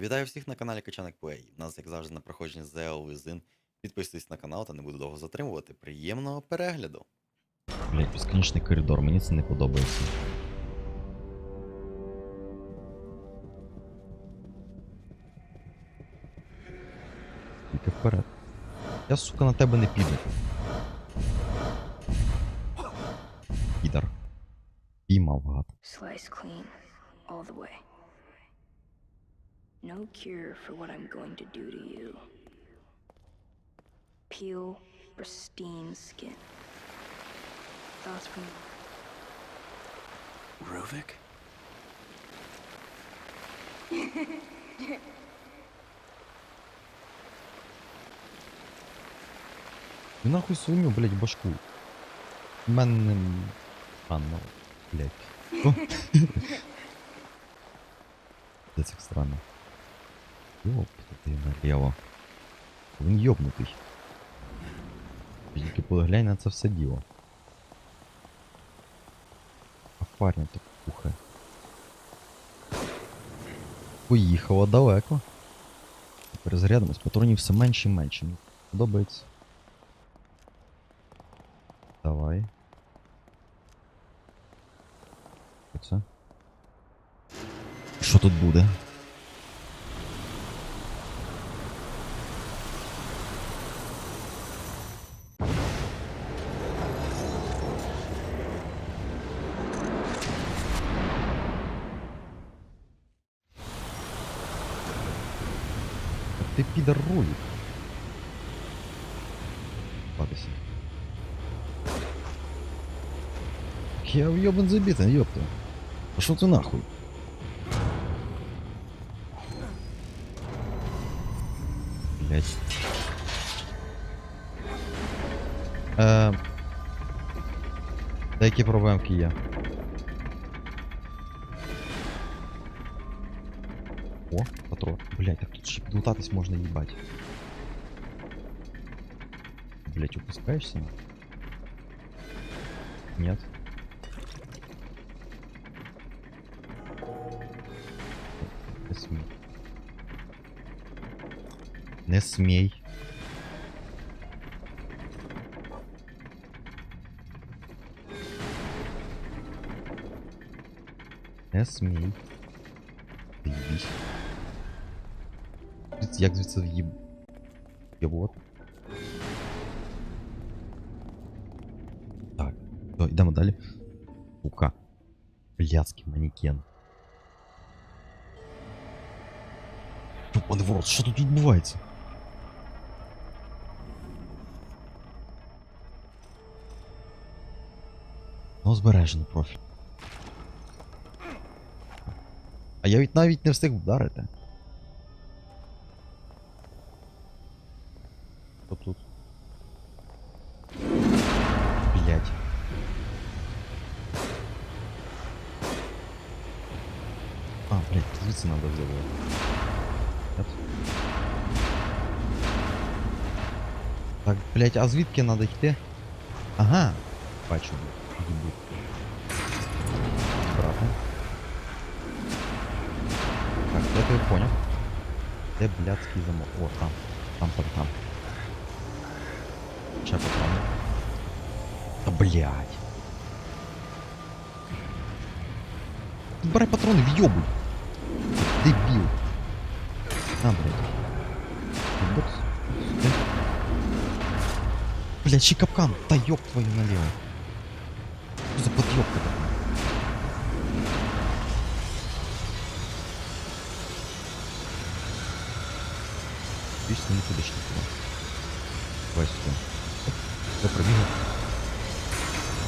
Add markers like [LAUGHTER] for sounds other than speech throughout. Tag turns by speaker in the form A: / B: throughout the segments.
A: Вітаю всіх на каналі Качаник Плей. У нас, як завжди, на проходженні ZL Визин. Підписуйтесь на канал та не буду довго затримувати. Приємного перегляду!
B: Блять, безконечний коридор, мені це не подобається. Тільки вперед. Я, сука, на тебе не піду. Підар. Піймав гад.
C: Slice clean, all the way. No cure for what I'm going to do to you. Peel pristine skin. Thoughts from
A: Ровик? [LAUGHS]
B: І нахуй свиню, блять, башку. У мене... [LAUGHS] А, ну, блять. О. Це так странно. Йоп, ти наліво. Він йобнутий. Тільки поглянь на це все діло. А парня так пухає. Поїхала далеко. Перезарядимось, патронів все менше і менше. Мені подобається. Давай. Оце. Що тут буде? Та Ти підар рулік. Падайся. Я въебан забитый, ёпта. Пошел ты нахуй. Блять. Е, деякі проблемки є. Блять, так тут ще підлутатись можна їбать. Блять, упускаешься? Нет. Не смей. Не смей. Не смей. Заебись. Звідси- Як звідси в'їб... Єбот. Так, то, йдемо далі. Сука. Блядський манекен. Тупаний в рот, що тут відбувається? Ну, збережений профіль. А я від навіть не встиг вдарити. Блять, звідси надо взяти. Нет? Так, блять, а звідки надо йти? Ага, бачу. Їбу. Брати. Так, я тебе понял. Де блядський замок? О, там. Там, там, там. Ще патрони. Та блядь. Збирай патрони, в'йобуй. Дебіл. На, блядь. Бокс. Сюди. Блядь, ще капкан. Та ёб твою налево. Что за подъебка такая? Вечно не кудиш нікуди. Давай сюди. Я пробігав.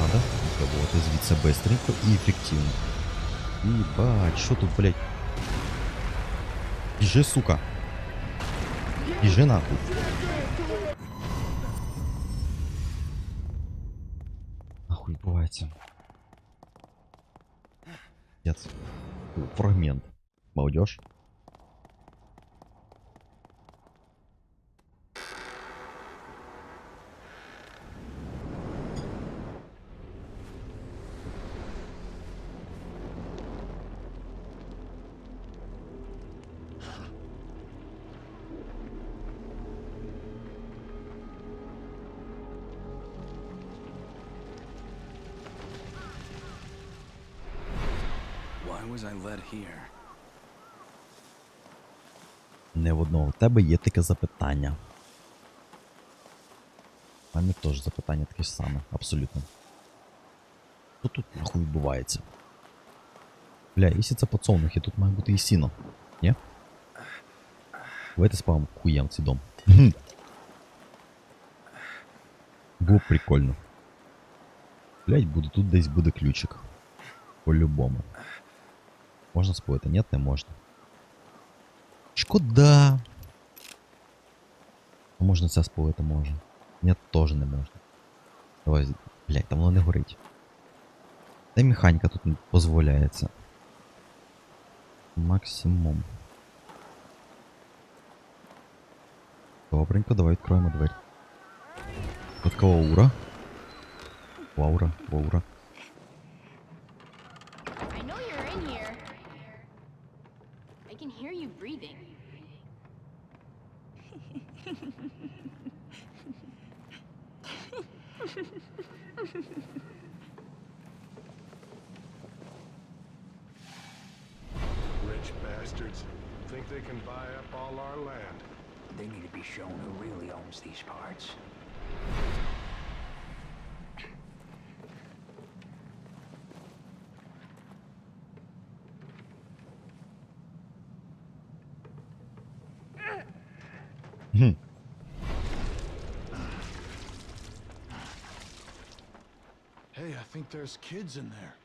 B: Надо пробувати звідси быстренько і ефективно. Ебать, що тут, блядь? Біжи, сука. Біжи нахуй. Нахуй відбувається. Нет. Фрагмент. Молодежь. Не в одного. В тебе є таке запитання. У мене теж запитання таке ж саме, абсолютно. Що тут нахуй відбувається? Бля, якщо це подсолнухи, тут має бути і сіно. Ні? Давайте спавимо хуєм цей дом. Було прикольно. Блять, буде тут десь буде ключик. По-любому. Можна споїти? Ні, не можна. Шкода. А можна це спалити можна. Ні, теж не можна. Давай, блядь, там воно не горить. Та й механіка тут не дозволяється. Максимум. Добренько, давай відкроємо двері. Така аура. Аура, аура.
D: I
E: Bastards think they can buy up all our land.
F: They need to be shown who really owns these parts.
B: Хм.
E: Hey, I think there's kids in there.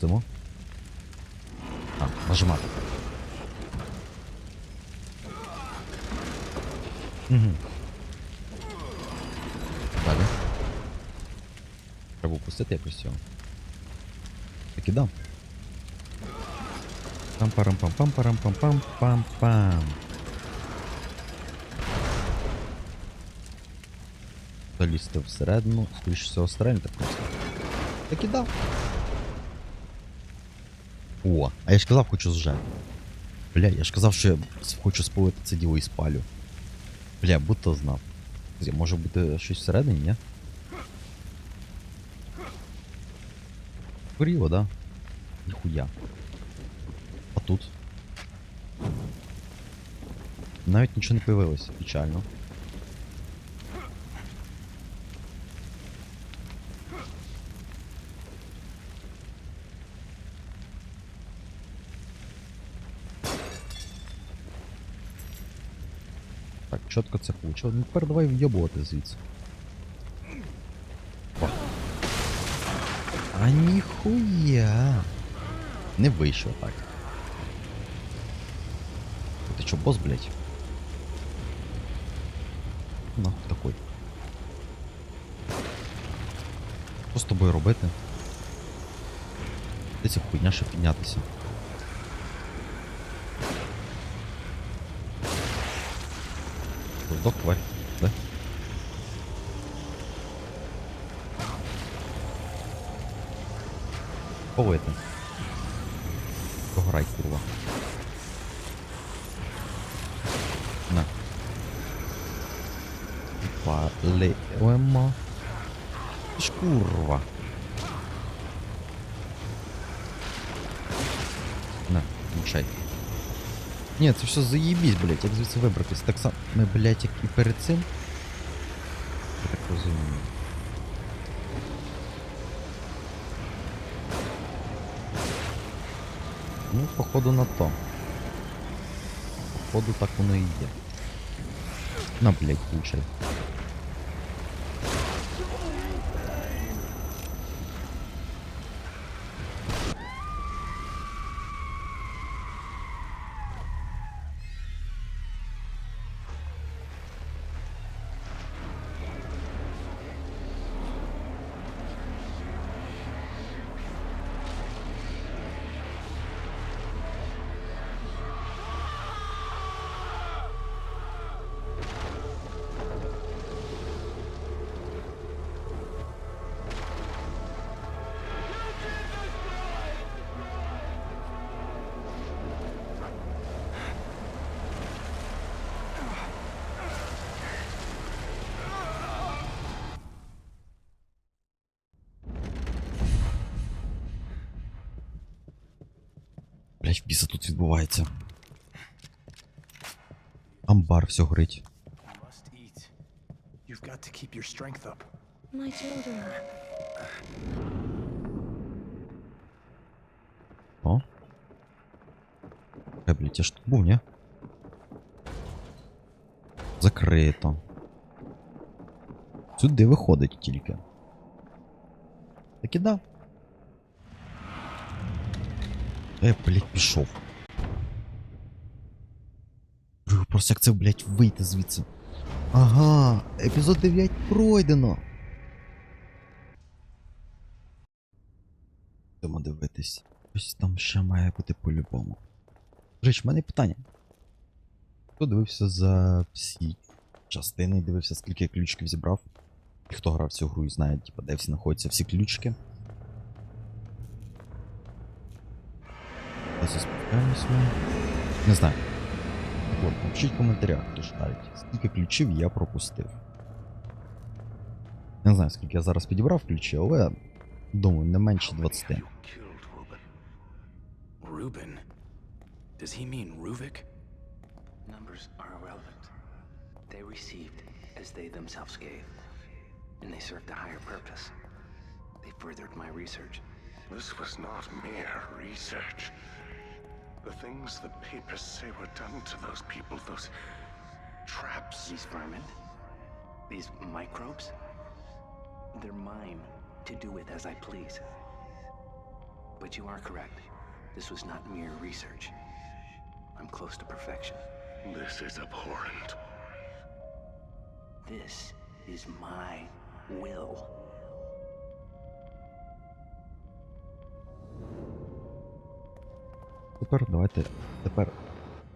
B: Пустимо. А, нажимати. Угу. Далі. Треба пустити якось його. Так і дам. пам парам пам пам парам пам пам пам пам Залізти всередину, скоріше всього стрельнути просто. Так і дав. О, а я ж казав, хочу зже. Бля, я ж казав, що я хочу спалити це діло і спалю. Бля, будто знав. Може бути щось всередині, ні? Горіло, да? Ніхуя. А тут? Навіть нічого не появилось, печально. Чітко це влучило. Ну тепер давай вйобувати звідси. О. А ніхуя. Не вийшло так. Ти чо, бос, блядь? Нахуй такой. Що з тобою робити? Де ця хуйня ще піднятися? Здох, тварь, да? Кого это? Пограй, курва. На. Палимо. Ти ж курва. На, мушай. Ні, це все заїбісь, блядь, як звідси вибратись. Так само ми, блядь, як і перед цим. Я так розумію. Ну, походу на то. Походу так воно і є. На, блядь, кучай. Блять, біса тут відбувається. Амбар, все горить. О. Е, блять, я ж тут був, ні? Закрито. Сюди виходить тільки. Так і да. Е, блять, пішов. Просто як це, блять, вийти звідси. Ага, епізод 9 пройдено. Будемо дивитись. Ось там ще має бути по-любому. Речі, в мене питання. Хто дивився за всі частини дивився, скільки я ключиків зібрав? І хто грав цю гру і знає, типа, де всі знаходяться всі ключики. Я. Не знаю. Так от, напишіть в коментарях, хто шарить, скільки ключів я пропустив. Я не знаю, скільки я зараз підібрав ключів, але думаю, не менше 20.
F: You killed Ruben. Ruben? Does he mean Ruvik?
G: Numbers are irrelevant. They received as they themselves gave, and they served a higher purpose. They furthered my research.
E: This was not mere research. The things the papers say were done to those people, those traps.
G: These vermin, these microbes, they're mine to do with as I please. But you are correct. This was not mere research. I'm close to perfection.
E: This is abhorrent.
G: This is my will.
B: Тепер давайте тепер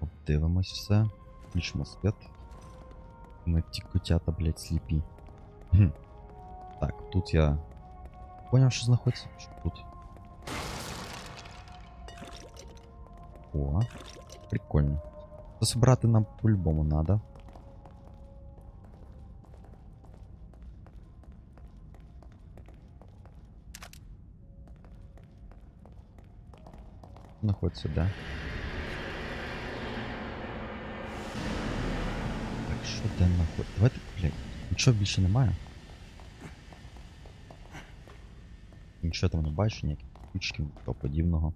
B: обдивимось все. Включимо світ. Ми ті котята, блядь, сліпі. Хм. Так, тут я. Поняв, що знаходиться? Що тут? О, прикольно. Це собрати нам по-любому надо. Знаходиться де? Так, що де знаходиться? Давайте, блядь, нічого більше немає. Нічого там не бачу, ніяких ключиків, нічого подібного.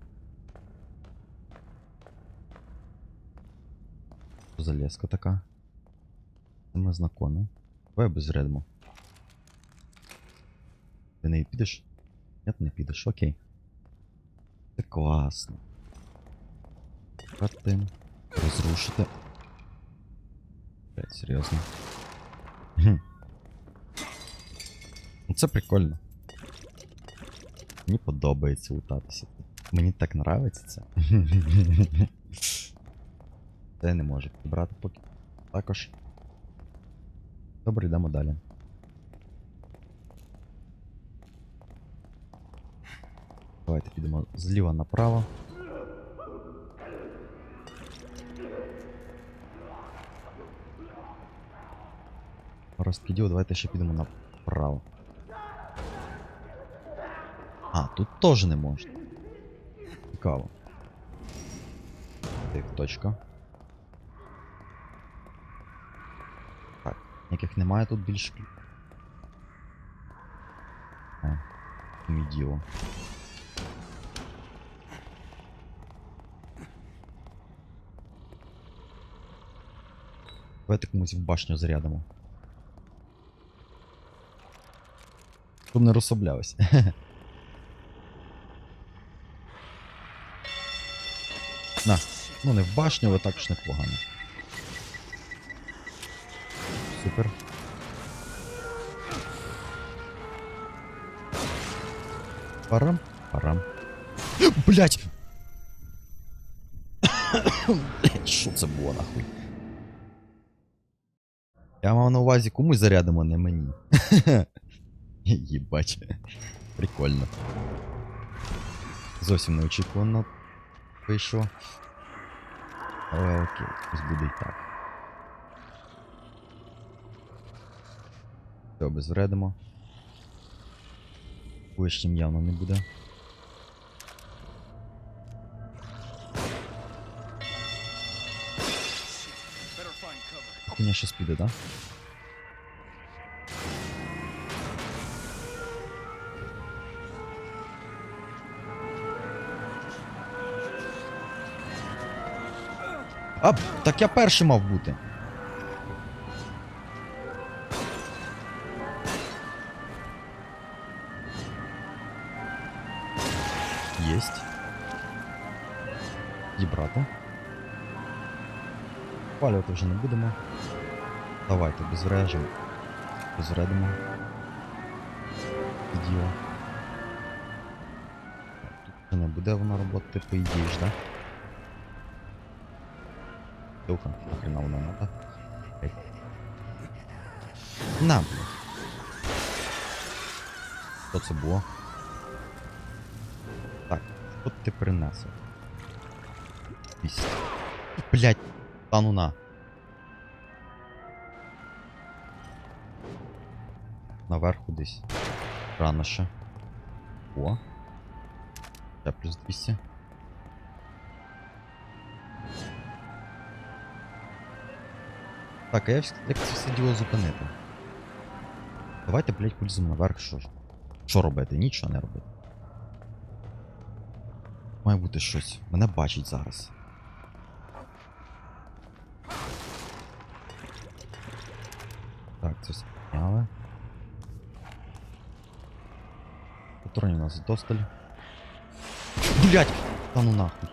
B: Що за леска така? Це ми знакомі. Давай без редму. Ти не підеш? Ні, ти не підеш, окей. Це класно. Хати. Розрушити. Блять, серйозно. Хм. Ну це прикольно. Мені подобається лутатися. Мені так нравиться це. [LAUGHS] Це я не можу підібрати поки. Також. Добре, йдемо далі. Давайте підемо зліва направо. Таки давайте ще підемо направо. А, тут теж не можна. Цікаво. Так, точка. Так, ніяких немає тут більше. клі- А, діло. Давайте комусь в башню зарядимо. Щоб не розслаблялися. [LAUGHS] На, ну не в башню, але також непогано. Супер. Парам, парам. [GASPS] Блять, [COUGHS] що це було нахуй? Я мав на увазі комусь зарядимо, не мені. [LAUGHS] [LAUGHS] Ебать. Прикольно. Зовсім неочікувано вийшло. Але э, окей, пусть буде так. Все, обезвредимо. Лишнім явно не буде. Хуйня щось піде. Да? А, так я перший мав бути. Єсть. Дібрати. Палювати вже не будемо. Давайте безврежемо. Безвредимо. Діло. Тут вже не буде вона роботи, по ідеї ж, да? Духа, нахрена вона надо. На, блядь. Що це було? Так, що ти принесла? Блять, та ну на. Наверху десь. Рано ще. О. Ще плюс 200. Так, а я як це все діло зупинити? Давайте, блять, поліземо наверх, що ж. Що робити? Нічого не робити. Має бути щось. Мене бачить зараз. Так, це все підняли. Патронів у нас досталь. Блять! Та ну нахуй.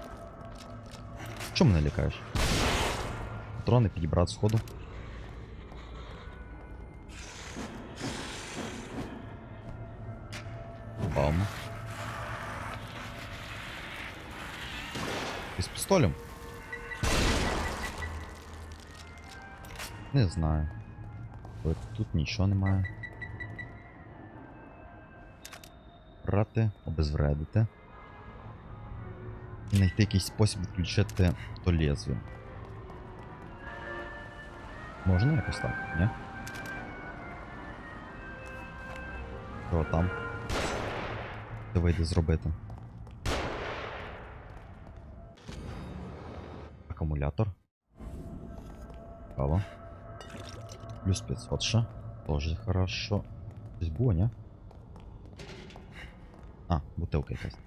B: Чому мене лякаєш? Патрони підібрати сходу. Пістолем? Не знаю. От Тут нічого немає. Брати, обезвредити. І знайти якийсь спосіб відключити то лезвие. Можна якось так, ні? Що там? Це вийде зробити. Акумулятор. Цікаво. Плюс 500 ще. Тоже хорошо. Щось було, ні? А, бутилка якась.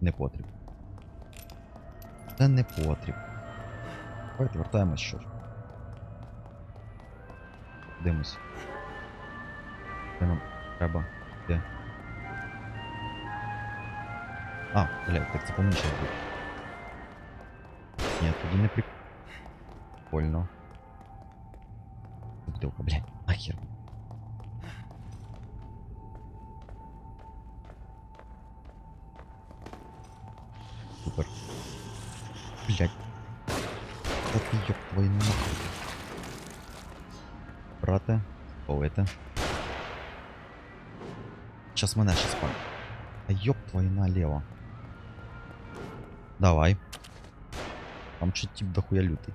B: Не потріб. Це не потріб. Давайте вертаємось що. Дивимось. Де нам треба? Де? А, блядь, так це помічено буде. Ні, тоді не прик... Прикольно. Бутилка, блядь, нахер. Супер. Блядь. Та ти ёб твою нахуй. Брате, полити. Сейчас мене ще спаль. Та ёб твою налево. Давай. Там чуть тип дохуя лютий.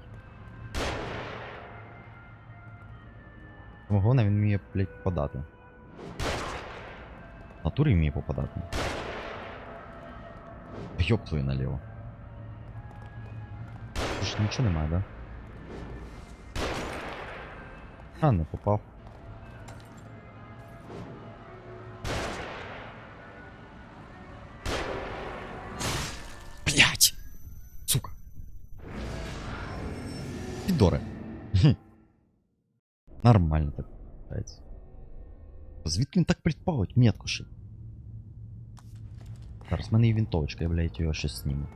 B: Головне він вміє, блядь, попадати. В натурі вміє попадати. Йоп твою наліво. Тут ж нічого немає, да? А, не попав. Нормально так. виходить. Звідки він так підпалить метку ще? Зараз в мене і вінтовочка, я, блядь, його щось зніму.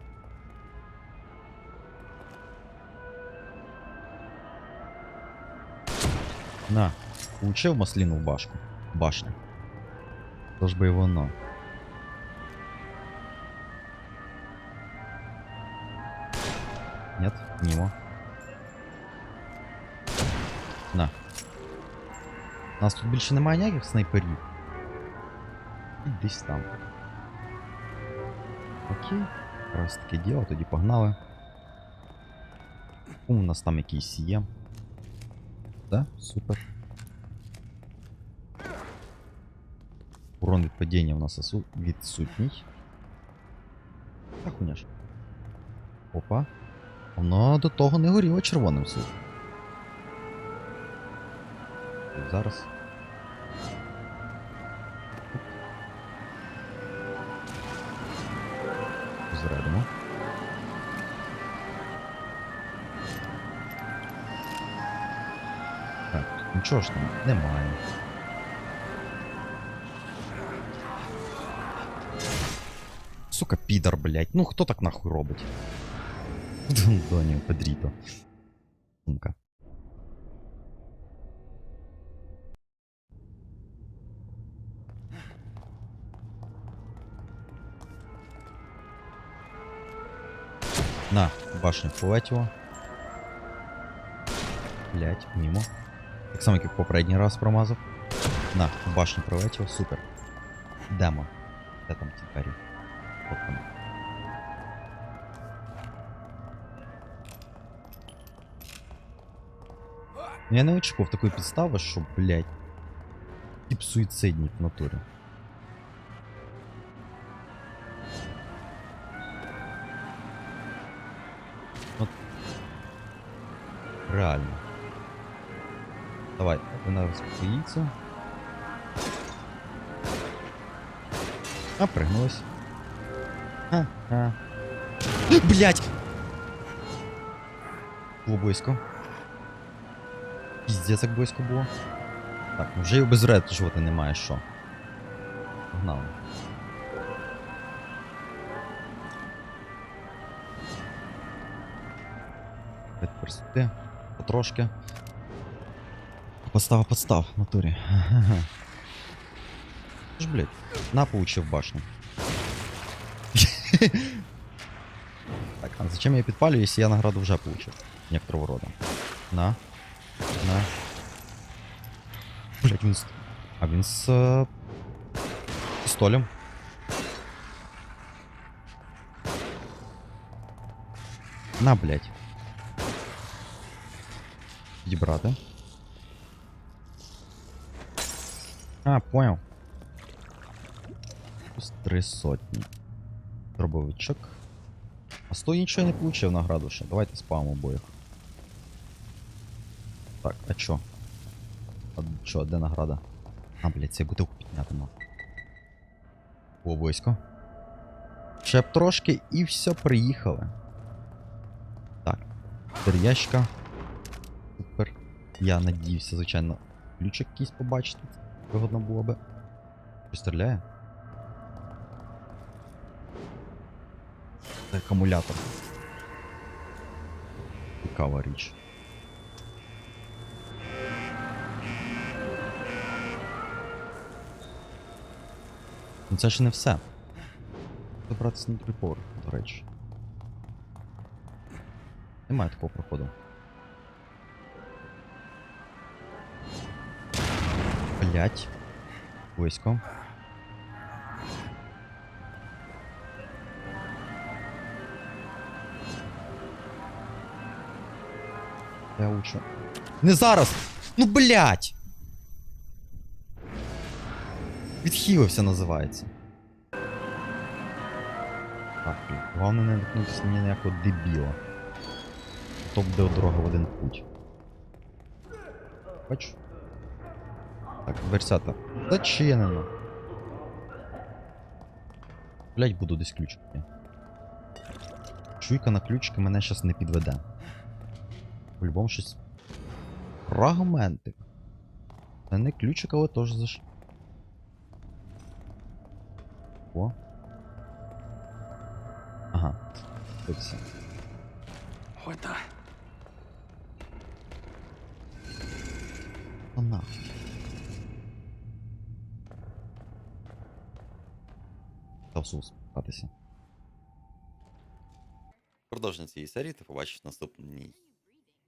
B: На, получив масліну в башку. Башню. Тож би і воно. Нет, мимо. На. У нас тут більше немає ніяких снайперів. І Десь там. Окей. Раз таке діло, тоді погнали. У нас там якийсь є. Да, супер. Урон від падіння у нас відсутній. Так, хуйня ж. Опа. Воно до того не горіло червоним суд. Зараз. Зрадимо. Так, нічого ж там немає. Сука, підар, блядь. Ну хто так нахуй робить? [LAUGHS] Доню, Педріто. Сумка. На, башню полетіло. Блять, мимо. Так само, як і в попередній раз промазав. На, в башню прилетіло, супер. Демо. Де там ті двері? От вони. Ну, Я не очікував такої підстави, що, блядь, тип суїцидник в натурі. Реально. Давай, вона розпоїться. А, пригнулась. А, а. Блять! Було близько. Піздець, як близько було. Так, вже і обезреджувати немає що. Погнали. Тепер. Потрошки. Подстава, подстав, в натурі. [LAUGHS] Ага. Ж, блядь, на получив башню. [LAUGHS] так, а зачем я підпалюю, если я награду вже получив? Некоторого рода. На. На. Блять, він з... А він з... е, Пістолем. На, блять. Підібрати. А, понял. Плюс три сотні. Дробовичок. А з того нічого не получив награду ще. Давайте спамимо обоїх. Так, а чо? А чо, де награда? А, блядь, цей бутилку підняти мав. Було близько. Ще б трошки і все, приїхали. Так. Тепер ящика. Я надіюся, звичайно, ключик якийсь побачити. Вигодно було би. Що стріляє? Це акумулятор. Цікава річ. Ну це ж не все. Добратися на поверх, до речі. Немає такого проходу. Блять. Близько. Я учу. Не зараз! Ну блять! Відхилився називається. Так. Головне не наткнутися ні на якого дебіла. То буде дорога в один путь. Бачу. Так, дверцята. Зачинено. Блять, буду десь ключики. Чуйка на ключики мене щас не підведе. По-любому щось. Фрагментик. Це не ключик, але теж заш. О. Ага. Все.
G: What the?
B: Сус спускатися.
A: Продовження цієї серії ти побачиш в наступній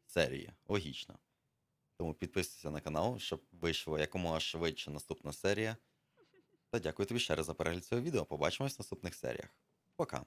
A: серії. Логічно. Тому підписуйся на канал, щоб вийшла якомога швидше наступна серія. Та дякую тобі ще раз за перегляд цього відео. Побачимось в наступних серіях. Пока.